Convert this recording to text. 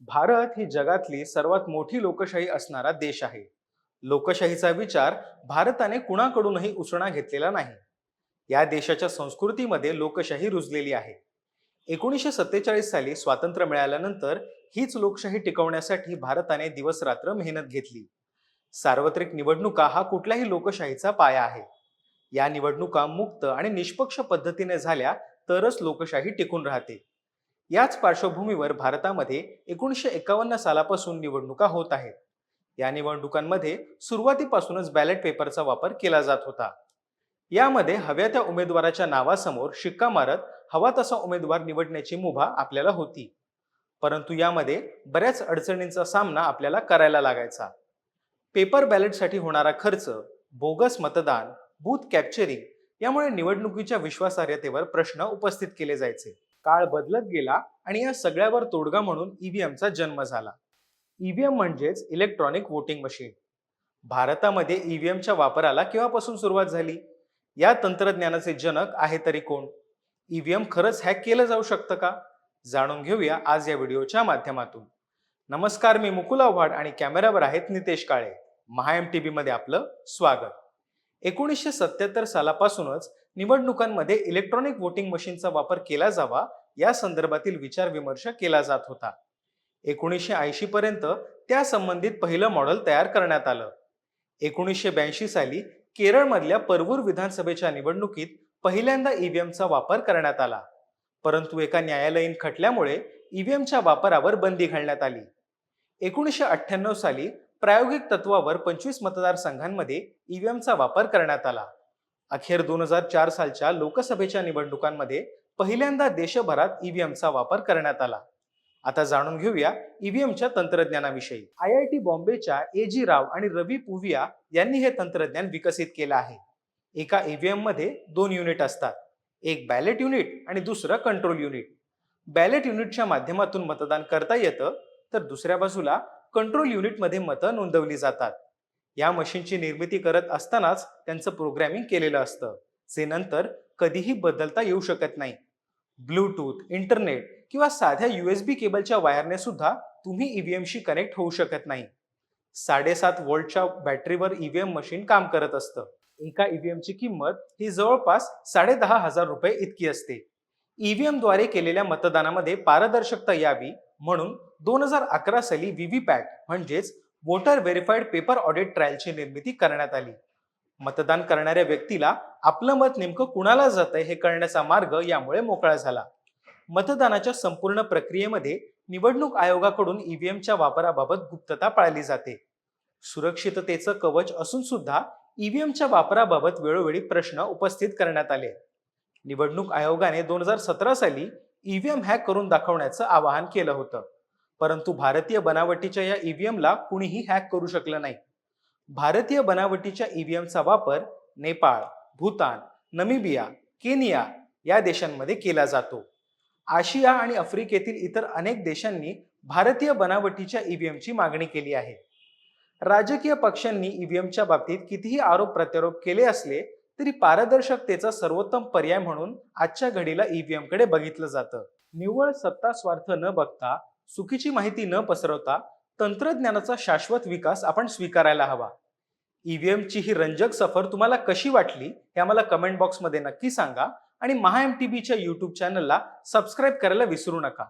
भारत ही जगातली सर्वात मोठी लोकशाही असणारा देश आहे. लोकशाहीचा विचार भारताने कुणाकडूनही उसणा घेतलेला नाही. या देशाच्या संस्कृतीमध्ये लोकशाही रुजलेली आहे. एकोणीसशे सत्तेचाळीस साली स्वातंत्र्य मिळाल्यानंतर हीच लोकशाही टिकवण्यासाठी भारताने दिवस रात्र मेहनत घेतली. सार्वत्रिक निवडणुका हा कुठल्याही लोकशाहीचा पाया आहे. या निवडणुका मुक्त आणि निष्पक्ष पद्धतीने झाल्या तरच लोकशाही टिकून राहते. याच पार्श्वभूमीवर भारतामध्ये एकोणीसशे एकावन्न सालापासून निवडणुका होत आहेत. या निवडणुकांमध्ये सुरुवातीपासूनच बॅलेट पेपरचा वापर केला जात होता. यामध्ये हव्या त्या उमेदवाराच्या नावासमोर शिक्का मारत हवा तसा उमेदवार निवडण्याची मुभा आपल्याला होती. परंतु यामध्ये बऱ्याच अडचणींचा सामना आपल्याला करायला लागायचा. पेपर बॅलेटसाठी होणारा खर्च बोगस मतदान बूथ कॅप्चरिंग यामुळे निवडणुकीच्या विश्वासार्हतेवर प्रश्न उपस्थित केले जायचे. काळ बदलत गेला आणि या सगळ्यावर तोडगा म्हणून ईव्हीएमचा जन्म झाला. ईव्हीएम म्हणजेच इलेक्ट्रॉनिक वोटिंग मशीन भारतामध्ये ईव्हीएमच्या वापराला केव्हापासून सुरुवात झाली? या तंत्रज्ञानाचे जनक आहे तरी कोण? ईव्हीएम खरंच हॅक केलं जाऊ शकतं का? जाणून घेऊया आज या व्हिडिओच्या माध्यमातून. नमस्कार मी मुकुल आव्हाड आणि कॅमेऱ्यावर आहेत नितेश काळे. महा एम टी मध्ये आपलं स्वागत. एकोणीसशे सत्याहत्तर सालापासूनच निवडणुकांमध्ये इलेक्ट्रॉनिक वोटिंग मशीनचा वापर केला जावा या संदर्भातील विचार विमर्श केला जात होता. एकोणीसशे ऐंशी पर्यंत त्या संबंधित पहिलं मॉडेल तयार करण्यात आलं. एकोणीसशे ब्याऐंशी साली केरळमधल्या परवूर विधानसभेच्या निवडणुकीत पहिल्यांदा ईव्हीएमचा वापर करण्यात आला. परंतु एका न्यायालयीन खटल्यामुळे ईव्हीएमच्या वापरावर बंदी घालण्यात आली. एकोणीसशे अठ्ठ्याण्णव साली प्रायोगिक तत्वावर पंचवीस मतदारसंघांमध्ये ईव्हीएमचा वापर करण्यात आला. अखेर दोन हजार चार सालच्या लोकसभेच्या निवडणुकांमध्ये पहिल्यांदा देशभरात ईव्हीएमचा वापर करण्यात आला. आता जाणून घेऊया ईव्हीएमच्या तंत्रज्ञानाविषयी. आय आय टी बॉम्बेच्या ए जी राव आणि रवी पुविया यांनी हे तंत्रज्ञान विकसित केलं आहे. एका ईव्हीएममध्ये दोन युनिट असतात. एक बॅलेट युनिट आणि दुसरं कंट्रोल युनिट. बॅलेट युनिटच्या माध्यमातून मतदान करता येतं तर दुसऱ्या बाजूला कंट्रोल युनिटमध्ये मतं नोंदवली जातात. या मशीनची निर्मिती करत असतानाच त्यांचं प्रोग्रॅमिंग केलेलं असतं. जे नंतर कधीही बदलता येऊ शकत नाही. ब्लूटूथ इंटरनेट किंवा साध्या यूएसबी केबलच्या वायरने सुद्धा तुम्ही ईव्हीएमशी कनेक्ट होऊ शकत नाही. साडेसात वोल्टच्या बॅटरीवर ईव्हीएम मशीन काम करत असतं. एका ईव्हीएमची किंमत ही जवळपास साडे दहा हजार रुपये इतकी असते. ईव्हीएमद्वारे केलेल्या मतदानामध्ये पारदर्शकता यावी म्हणून दोन हजार अकरा साली व्हीव्हीपॅट म्हणजेच वोटर व्हेरीफाईड पेपर ऑडिट ट्रायलची निर्मिती करण्यात आली. मतदान करणाऱ्या व्यक्तीला आपलं मत नेमकं कुणाला जातंय हे कळण्याचा मार्ग यामुळे मोकळा झाला. मतदानाच्या संपूर्ण प्रक्रियेमध्ये निवडणूक आयोगाकडून ईव्हीएमच्या वापराबाबत गुप्तता पाळली जाते. सुरक्षिततेचं कवच असून सुद्धा ईव्हीएमच्या वापराबाबत वेळोवेळी प्रश्न उपस्थित करण्यात आले. निवडणूक आयोगाने दोन हजार सतरा साली ईव्हीएम हॅक करून दाखवण्याचं आवाहन केलं होतं. परंतु भारतीय बनावटीच्या या ईव्हीएमला कुणीही हॅक करू शकलं नाही. भारतीय बनावटीच्या ईव्हीएमचा वापर नेपाळ भूतान नमिबिया केनिया या देशांमध्ये केला जातो. आशिया आणि आफ्रिकेतील इतर अनेक देशांनी भारतीय बनावटीच्या ईव्हीएमची मागणी केली आहे. राजकीय पक्षांनी ईव्हीएमच्या बाबतीत कितीही आरोप प्रत्यारोप केले असले तरी पारदर्शकतेचा सर्वोत्तम पर्याय म्हणून आजच्या घडीला ईव्हीएमकडे बघितलं जातं. निव्वळ सत्ता स्वार्थ न बघता चुकीची माहिती न पसरवता तंत्रज्ञानाचा शाश्वत विकास आपण स्वीकारायला हवा. ईव्हीएमची ही रंजक सफर तुम्हाला कशी वाटली हे आम्हाला कमेंट बॉक्समध्ये नक्की सांगा आणि महा एम टी बीच्या यूट्यूब चॅनलला सबस्क्राईब करायला विसरू नका.